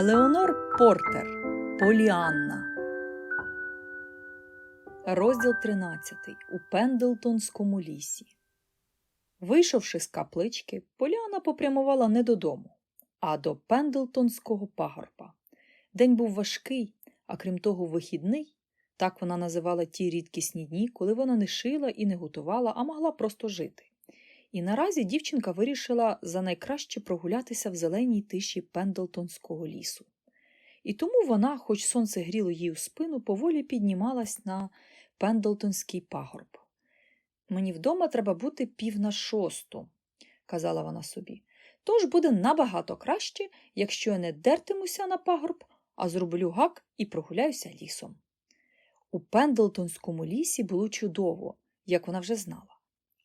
Елеонор Портер Поліанна. Розділ 13. У Пендлтонському лісі. Вийшовши з каплички, Поліана попрямувала не додому, а до Пендлтонського пагорба. День був важкий, а крім того, вихідний. Так вона називала ті рідкісні дні, коли вона не шила і не готувала, а могла просто жити. І наразі дівчинка вирішила за найкраще прогулятися в зеленій тиші Пендлтонського лісу. І тому вона, хоч сонце гріло їй у спину, поволі піднімалась на Пендлтонський пагорб. Мені вдома треба бути пів на шосту, казала вона собі. Тож буде набагато краще, якщо я не дертимуся на пагорб, а зроблю гак і прогуляюся лісом. У Пендлтонському лісі було чудово, як вона вже знала.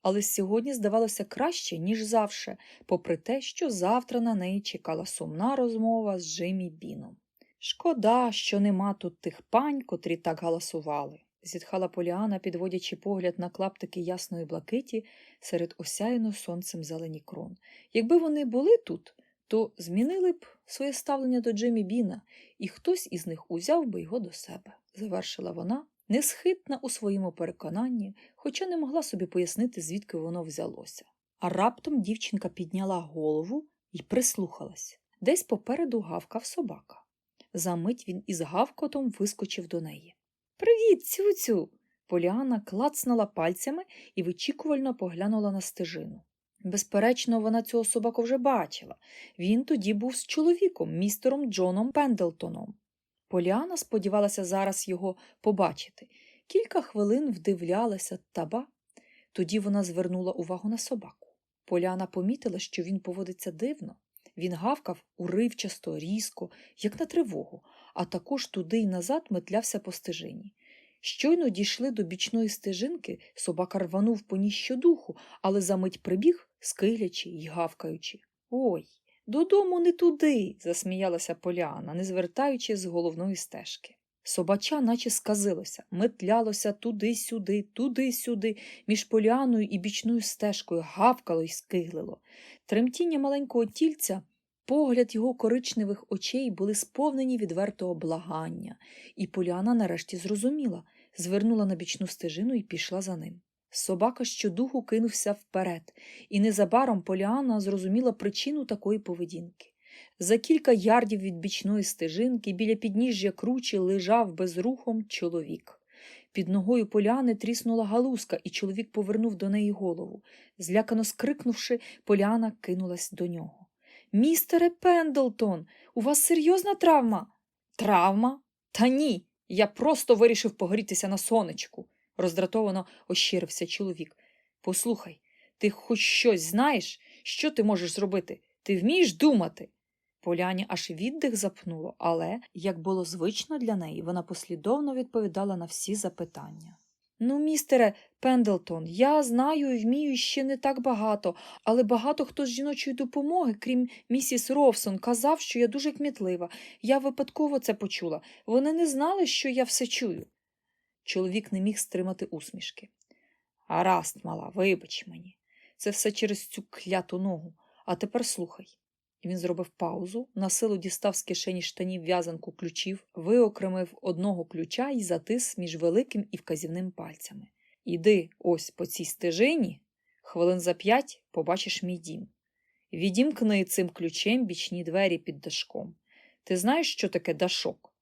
Але сьогодні здавалося краще, ніж завше, попри те, що завтра на неї чекала сумна розмова з Джиммі Біном. Шкода, що нема тут тих пань, котрі так галасували, зітхала Поліана, підводячи погляд на клаптики ясної блакиті серед осяяно сонцем зелені крон. Якби вони були тут, то змінили б своє ставлення до Джиммі Біна, і хтось із них узяв би його до себе, завершила вона, несхитна у своєму переконанні, хоча не могла собі пояснити, звідки воно взялося. А раптом дівчинка підняла голову і прислухалась. Десь попереду гавкав собака. Замить він із гавкотом вискочив до неї. Привіт, цюцю. Поліана клацнула пальцями і вичікувально поглянула на стежину. Безперечно, вона цього собаку вже бачила. Він тоді був з чоловіком, містером Джоном Пендлтоном. Поліана сподівалася зараз його побачити. Кілька хвилин вдивлялася таба. Тоді вона звернула увагу на собаку. Поляна помітила, що він поводиться дивно. Він гавкав уривчасто, різко, як на тривогу, а також туди й назад метлявся по стежині. Щойно дійшли до бічної стежинки, собака рванув по ній щодуху, але за мить прибіг, скиглячи й гавкаючи. Ой, додому не туди, засміялася Поляна, не звертаючи з головної стежки. Собача наче сказилося, метлялося туди-сюди, туди-сюди, між поляною і бічною стежкою гавкало й скиглило. Тремтіння маленького тільця, погляд його коричневих очей були сповнені відвертого благання, і Поляна нарешті зрозуміла, звернула на бічну стежину і пішла за ним. Собака щодуху кинувся вперед, і незабаром Поліана зрозуміла причину такої поведінки. За кілька ярдів від бічної стежинки біля підніжжя кручі лежав безрухом чоловік. Під ногою поляни тріснула галузка, і чоловік повернув до неї голову. Злякано скрикнувши, поляна кинулась до нього. Містере Пендлтон, у вас серйозна травма? Травма? Та ні. Я просто вирішив погрітися на сонечку, роздратовано ощирився чоловік. Послухай, ти хоч щось знаєш, що ти можеш зробити? Ти вмієш думати? Поляні аж віддих запнуло, але, як було звично для неї, вона послідовно відповідала на всі запитання. Ну, містере Пендлтон, я знаю і вмію ще не так багато, але багато хто з жіночої допомоги, крім місіс Ровсон, казав, що я дуже кмітлива. Я випадково це почула. Вони не знали, що я все чую. Чоловік не міг стримати усмішки. Гаразд, мала, вибач мені. Це все через цю кляту ногу. А тепер слухай. Він зробив паузу, на силу дістав з кишені штанів в'язанку ключів, виокремив одного ключа і затис між великим і вказівним пальцями. Іди ось по цій стежині, хвилин за п'ять побачиш мій дім. Відімкни цим ключем бічні двері під дашком. Ти знаєш, що таке дашок?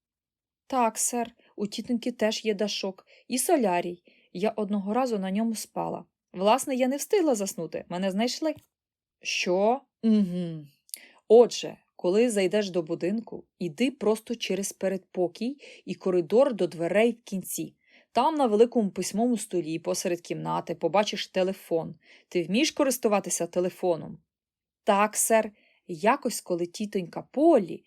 Так, сер, у тітоньки теж є дашок, і солярій. Я одного разу на ньому спала. Власне, я не встигла заснути, мене знайшли. Що? Угу. Отже, коли зайдеш до будинку, іди просто через передпокій і коридор до дверей в кінці. Там на великому письмовому столі посеред кімнати побачиш телефон. Ти вмієш користуватися телефоном? Так, сер, якось коли тітонька Полі.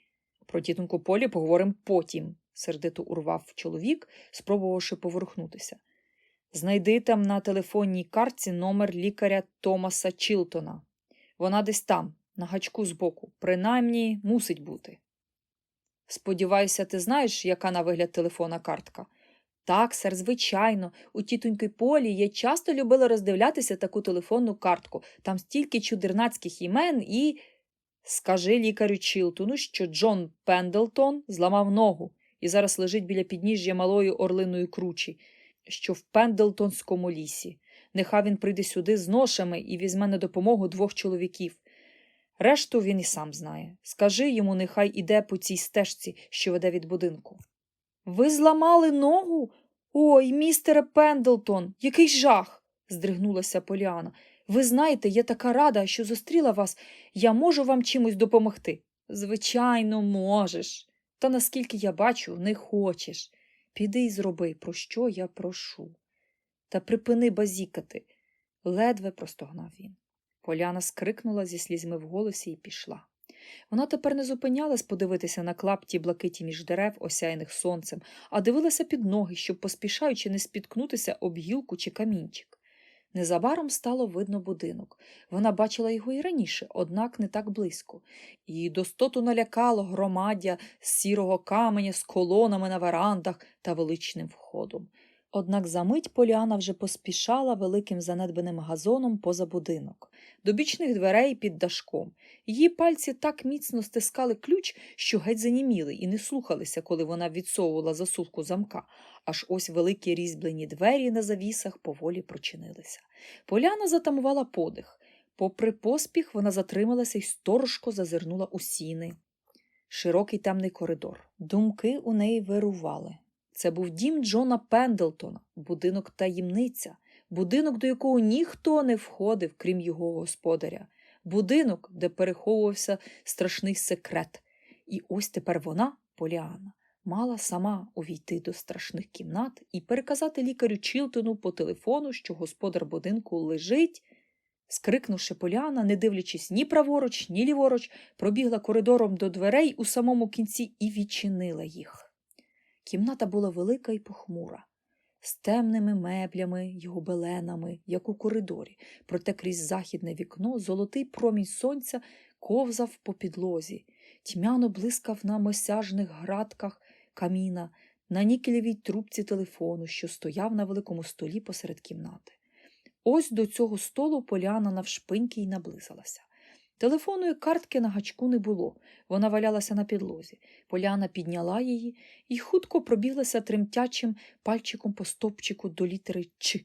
Про тітоньку Полі поговоримо потім, сердито урвав чоловік, спробувавши поворухнутися. Знайди там на телефонній картці номер лікаря Томаса Чілтона. Вона десь там, на гачку збоку, принаймні мусить бути. Сподіваюся, ти знаєш, яка на вигляд телефонна картка? Так, сер, звичайно, у тітоньки Полі я часто любила роздивлятися таку телефонну картку. Там стільки чудернацьких імен і. Скажи лікарю Чілтону, що Джон Пендлтон зламав ногу і зараз лежить біля підніжжя малої орлиної кручі, що в Пендлтонському лісі. Нехай він прийде сюди з ношами і візьме на допомогу двох чоловіків. Решту він і сам знає. Скажи йому, нехай іде по цій стежці, що веде від будинку. Ви зламали ногу? Ой, містере Пендлтон, який жах. здригнулася Поліана. Ви знаєте, я така рада, що зустріла вас. Я можу вам чимось допомогти. Звичайно, можеш. Та наскільки я бачу, не хочеш. Піди і зроби, про що я прошу. Та припини базікати, ледве простогнав він. Поляна скрикнула зі слізьми в голосі і пішла. Вона тепер не зупинялась подивитися на клапті блакиті між дерев, осяяних сонцем, а дивилася під ноги, щоб, поспішаючи, не спіткнутися об гілку чи камінчик. Незабаром стало видно будинок. Вона бачила його і раніше, однак не так близько. Її достоту налякало громаддя з сірого каменя з колонами на верандах та величним входом. Однак за мить Поліана вже поспішала великим занедбаним газоном поза будинок, до бічних дверей під дашком. Її пальці так міцно стискали ключ, що геть заніміли і не слухалися, коли вона відсовувала засувку замка, аж ось великі різьблені двері на завісах поволі прочинилися. Поляна затамувала подих. Попри поспіх, вона затрималася і сторожко зазирнула у сіни. Широкий темний коридор. Думки у неї вирували. Це був дім Джона Пендлтона, будинок таємниця, будинок, до якого ніхто не входив, крім його господаря, будинок, де переховувався страшний секрет. І ось тепер вона, Поліана, мала сама увійти до страшних кімнат і переказати лікарю Чілтону по телефону, що господар будинку лежить. Скрикнувши Поліана, не дивлячись ні праворуч, ні ліворуч, пробігла коридором до дверей у самому кінці і відчинила їх. Кімната була велика і похмура, з темними меблями й гобеленами, як у коридорі, проте крізь західне вікно золотий промінь сонця ковзав по підлозі, тьмяно блискав на мосяжних градках каміна, на нікелевій трубці телефону, що стояв на великому столі посеред кімнати. Ось до цього столу Поляна навшпиньки й наблизилася. Телефонної картки на гачку не було, вона валялася на підлозі. Поляна підняла її і хутко пробіглася тремтячим пальчиком по стопчику до літери Ч.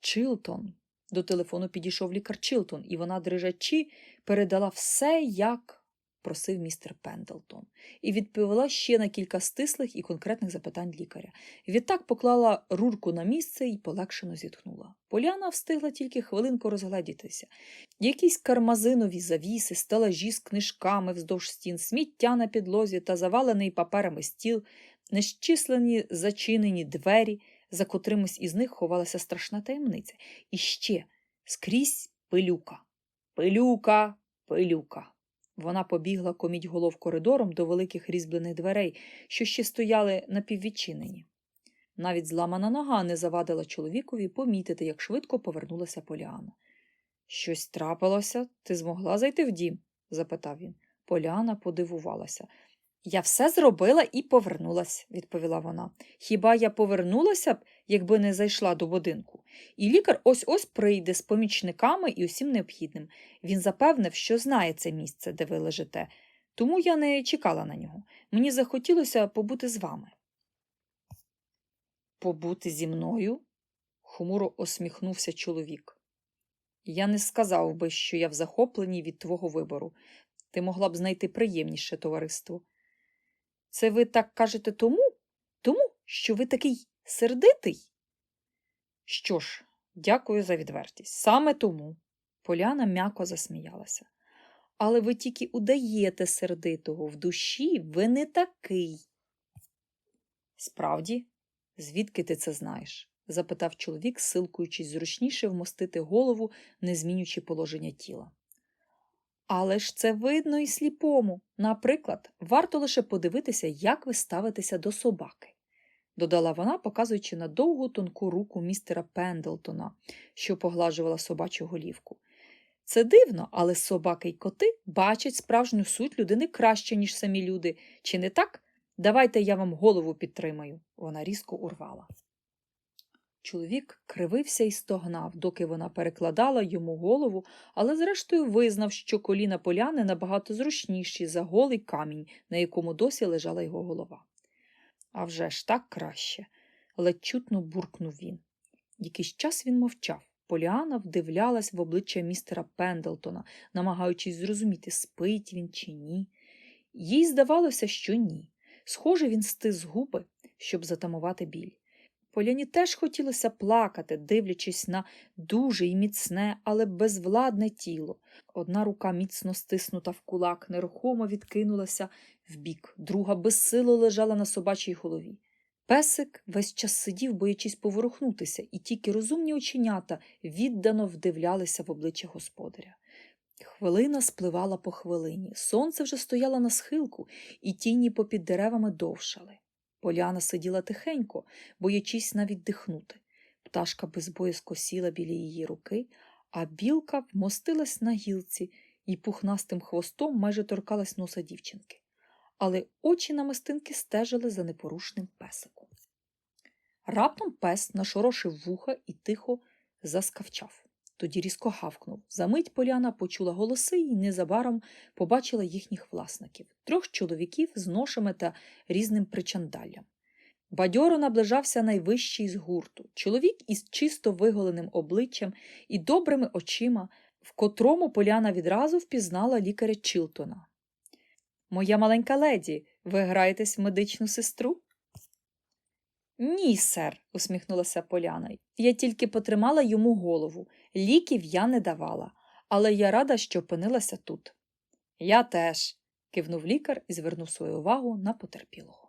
Чилтон. До телефону підійшов лікар Чилтон, і вона, дрижачи, передала все, як просив містер Пендлтон, і відповіла ще на кілька стислих і конкретних запитань лікаря. Відтак поклала рурку на місце і полегшено зітхнула. Поляна встигла тільки хвилинку розгледітися. Якісь кармазинові завіси, стелажі з книжками вздовж стін, сміття на підлозі та завалений паперами стіл, нещислені зачинені двері, за котримось із них ховалася страшна таємниця. І ще скрізь пилюка. Пилюка, пилюка. Вона побігла коміть голов коридором до великих різьблених дверей, що ще стояли напіввідчинені. Навіть зламана нога не завадила чоловікові помітити, як швидко повернулася Поліана. Щось трапилося? Ти змогла зайти в дім? запитав він. Поляна подивувалася. Я все зробила і повернулась, відповіла вона. Хіба я повернулася б, якби не зайшла до будинку? І лікар ось ось прийде з помічниками і усім необхідним. Він запевнив, що знає це місце, де ви лежите, тому я не чекала на нього. Мені захотілося побути з вами. Побути зі мною? хмуро осміхнувся чоловік. Я не сказав би, що я в захопленні від твого вибору. Ти могла б знайти приємніше товариство. Це ви так кажете тому? Тому, що ви такий сердитий? Що ж, дякую за відвертість. Саме тому. Поляна м'яко засміялася. Але ви тільки удаєте сердитого в душі, ви не такий. Справді, звідки ти це знаєш? запитав чоловік, силкуючись зручніше вмостити голову, не змінюючи положення тіла. Але ж це видно і сліпому. Наприклад, варто лише подивитися, як ви ставитеся до собаки, додала вона, показуючи на довгу тонку руку містера Пендлтона, що поглажувала собачу голівку. Це дивно, але собаки й коти бачать справжню суть людини краще, ніж самі люди. Чи не так? Давайте я вам голову підтримаю. Вона різко урвала. Чоловік кривився і стогнав, доки вона перекладала йому голову, але зрештою визнав, що коліна поляни набагато зручніші за голий камінь, на якому досі лежала його голова. «А вже ж так краще, ледь чутно буркнув він. Якийсь час він мовчав. Поліана вдивлялась в обличчя містера Пендлтона, намагаючись зрозуміти, спить він чи ні. Їй здавалося, що ні. Схоже, він стис губи, щоб затамувати біль. Поляні теж хотілося плакати, дивлячись на дуже і міцне, але безвладне тіло. Одна рука, міцно стиснута в кулак, нерухомо відкинулася вбік, друга безсило лежала на собачій голові. Песик весь час сидів, боячись поворухнутися, і тільки розумні оченята віддано вдивлялися в обличчя господаря. Хвилина спливала по хвилині, сонце вже стояло на схилку, і тіні попід деревами довшали. Поляна сиділа тихенько, боячись навіть дихнути. Пташка безбоязко сіла біля її руки, а білка вмостилась на гілці і пухнастим хвостом майже торкалась носа дівчинки. Але очі намистинки стежили за непорушним песиком. Раптом пес нашорошив вуха і тихо заскавчав. Тоді різко гавкнув. Замить поляна почула голоси і незабаром побачила їхніх власників трьох чоловіків з ношами та різним причандаллям. Бадьоро наближався найвищий з гурту чоловік із чисто виголеним обличчям і добрими очима, в котрому поляна відразу впізнала лікаря Чілтона. Моя маленька леді, ви граєтесь в медичну сестру? Ні, сер, усміхнулася Поляна. Я тільки потримала йому голову. Ліків я не давала, але я рада, що опинилася тут. Я теж, кивнув лікар і звернув свою увагу на потерпілого.